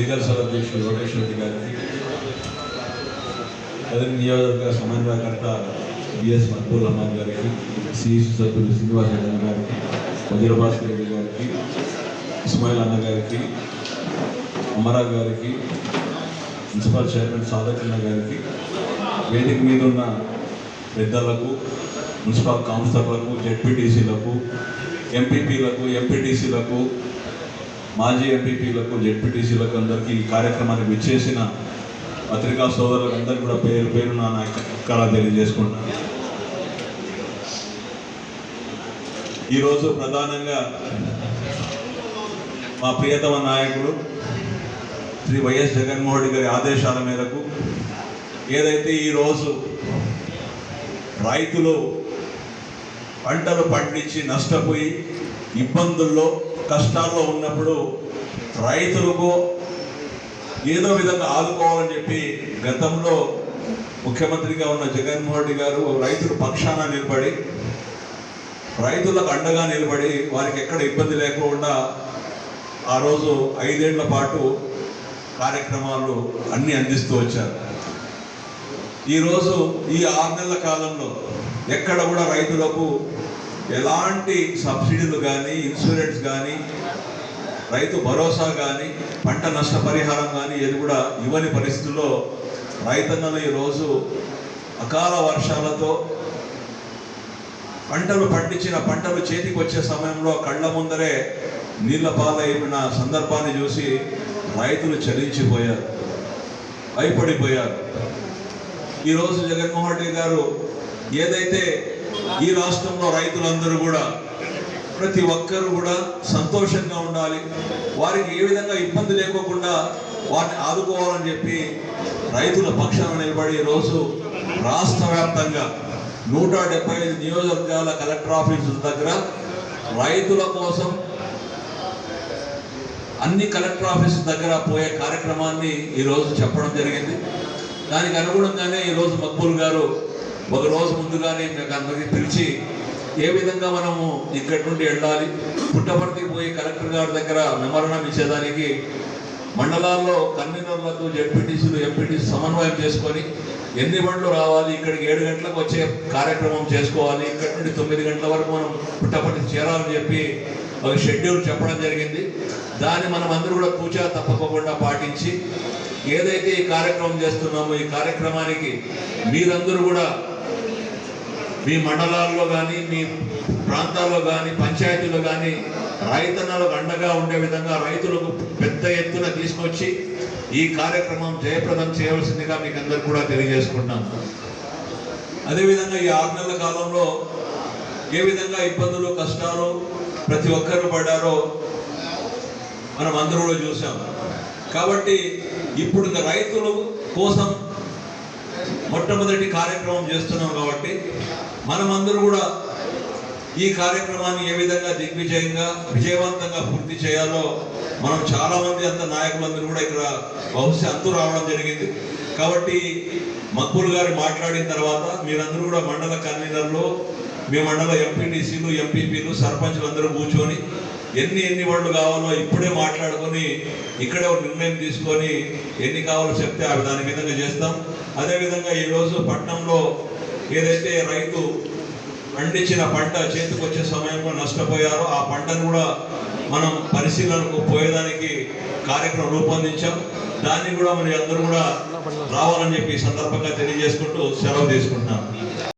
Legal సభ అధ్యక్షుడు యోగేష్ రెడ్డి గారికి అదే నియోజకవర్గ సమన్వయకర్త బిఎస్ మక్బూల్ అహ్మద్ గారికి సిఇసి సభ్యులు శ్రీనివాస్ రెడ్డి గారికి వజ్రభాస్కర్ రెడ్డి గారికి ఇస్మాయిల్ అన్న గారికి అమరా గారికి మున్సిపల్ చైర్మన్ సాధకన్న అన్న గారికి వేదిక మీద ఉన్న పెద్దలకు మున్సిపల్ కౌన్సిలర్లకు జెడ్పీటీసీలకు ఎంపీపీలకు ఎంపీటీసీలకు మాజీ ఎంపీపీలకు జెడ్పీటీసీలకు అందరికీ ఈ కార్యక్రమానికి విచ్చేసిన పత్రికా సోదరులకు అందరికీ కూడా పేరు పేరు నా ఇక్కడ తెలియజేసుకుంటున్నాను ఈరోజు ప్రధానంగా మా ప్రియతమ నాయకుడు శ్రీ వైఎస్ జగన్మోహన్ రెడ్డి గారి ఆదేశాల మేరకు ఏదైతే ఈరోజు రైతులు పంటలు పండించి నష్టపోయి ఇబ్బందుల్లో కష్టాల్లో ఉన్నప్పుడు రైతులకు ఏదో విధంగా ఆదుకోవాలని చెప్పి గతంలో ముఖ్యమంత్రిగా ఉన్న జగన్మోహన్ రెడ్డి గారు రైతుల పక్షాన నిలబడి రైతులకు అండగా నిలబడి వారికి ఎక్కడ ఇబ్బంది లేకుండా ఆ రోజు ఐదేళ్ళ పాటు కార్యక్రమాలు అన్నీ అందిస్తూ వచ్చారు. ఈరోజు ఈ ఆరు నెలల కాలంలో ఎక్కడ కూడా రైతులకు ఎలాంటి సబ్సిడీలు కానీ ఇన్సూరెన్స్ కానీ రైతు భరోసా కానీ పంట నష్టపరిహారం కానీ ఏది కూడా ఇవ్వని పరిస్థితుల్లో రైతన్నలు ఈరోజు అకాల వర్షాలతో పంటలు పండించిన పంటలు చేతికి వచ్చే సమయంలో కళ్ళ ముందరే నీళ్ళ పాలైన సందర్భాన్ని చూసి రైతులు చలించిపోయారు భయపడిపోయారు. ఈరోజు జగన్మోహన్ రెడ్డి గారు ఏదైతే ఈ రాష్ట్రంలో రైతులందరూ కూడా ప్రతి ఒక్కరూ కూడా సంతోషంగా ఉండాలి. వారికి ఏ విధంగా ఇబ్బంది లేకోకుండా వారిని ఆదుకోవాలని చెప్పి రైతుల పక్షాన నిలబడి ఈరోజు రాష్ట్ర వ్యాప్తంగా నూట డెబ్బై ఐదు నియోజకవర్గాల కలెక్టర్ ఆఫీసుల దగ్గర రైతుల కోసం అన్ని కలెక్టర్ ఆఫీస్ దగ్గర పోయే కార్యక్రమాన్ని ఈరోజు చెప్పడం జరిగింది. దానికి అనుగుణంగానే ఈరోజు మక్బూల్ గారు ఒక రోజు ముందుగానే మీకు అందరికీ పిలిచి ఏ విధంగా మనము ఇక్కడి నుండి వెళ్ళాలి? పుట్టపర్తికి పోయి కలెక్టర్ గారి దగ్గర మెమరణం ఇచ్చేదానికి మండలాల్లో కన్వీనర్లతో జడ్పీటీసీలు ఎంపీటీసీ సమన్వయం చేసుకొని ఎన్ని బండ్లు రావాలి ఇక్కడికి ఏడు గంటలకు వచ్చే కార్యక్రమం చేసుకోవాలి ఇక్కడి నుండి తొమ్మిది గంటల వరకు మనం పుట్టపర్తికి చేరాలని చెప్పి ఒక షెడ్యూల్ చెప్పడం జరిగింది. దాన్ని మనం అందరూ కూడా కూచా తప్పకుండా పాటించి ఏదైతే ఈ కార్యక్రమం చేస్తున్నామో ఈ కార్యక్రమానికి మీరందరూ కూడా మీ మండలాల్లో కానీ మీ ప్రాంతాల్లో కానీ పంచాయతీలో కానీ రైతన్నలకు అండగా ఉండే విధంగా రైతులకు పెద్ద ఎత్తున తీసుకొచ్చి ఈ కార్యక్రమం జయప్రదం చేయవలసిందిగా మీకు అందరు కూడా తెలియజేసుకుంటున్నాం అదేవిధంగా ఈ ఆరు నెలల కాలంలో ఏ విధంగా ఇబ్బందులు కష్టాలు ప్రతి ఒక్కరు పడ్డారో మనం అందరూ కూడా చూసాం కాబట్టి ఇప్పుడు ఇంకా రైతుల కోసం మొట్టమొదటి కార్యక్రమం చేస్తున్నాం కాబట్టి మనమందరూ కూడా ఈ కార్యక్రమాన్ని ఏ విధంగా దిగ్విజయంగా విజయవంతంగా పూర్తి చేయాలో మనం చాలా మంది అంత నాయకులందరూ కూడా ఇక్కడ బహుశా అంతు రావడం జరిగింది. కాబట్టి మక్బూల్ గారు మాట్లాడిన తర్వాత మీరందరూ కూడా మండల కన్వీనర్లు మీ మండల ఎంపీటీసీలు ఎంపీపీలు సర్పంచ్లు అందరూ కూర్చొని ఎన్ని ఎన్ని వాళ్ళు కావాలో ఇప్పుడే మాట్లాడుకొని ఇక్కడే ఒక నిర్ణయం తీసుకొని ఎన్ని కావాలో చెప్తే ఆ దాని విధంగా చేస్తాం. అదేవిధంగా ఈరోజు పట్టణంలో ఏదైతే రైతు పండించిన పంట చేతికి వచ్చే సమయంలో నష్టపోయారో ఆ పంటను కూడా మనం పరిశీలనకు పోయేదానికి కార్యక్రమం రూపొందించాం. దాన్ని కూడా మరి అందరూ కూడా రావాలని చెప్పి సందర్భంగా తెలియజేసుకుంటూ సెలవు తీసుకుంటున్నాం.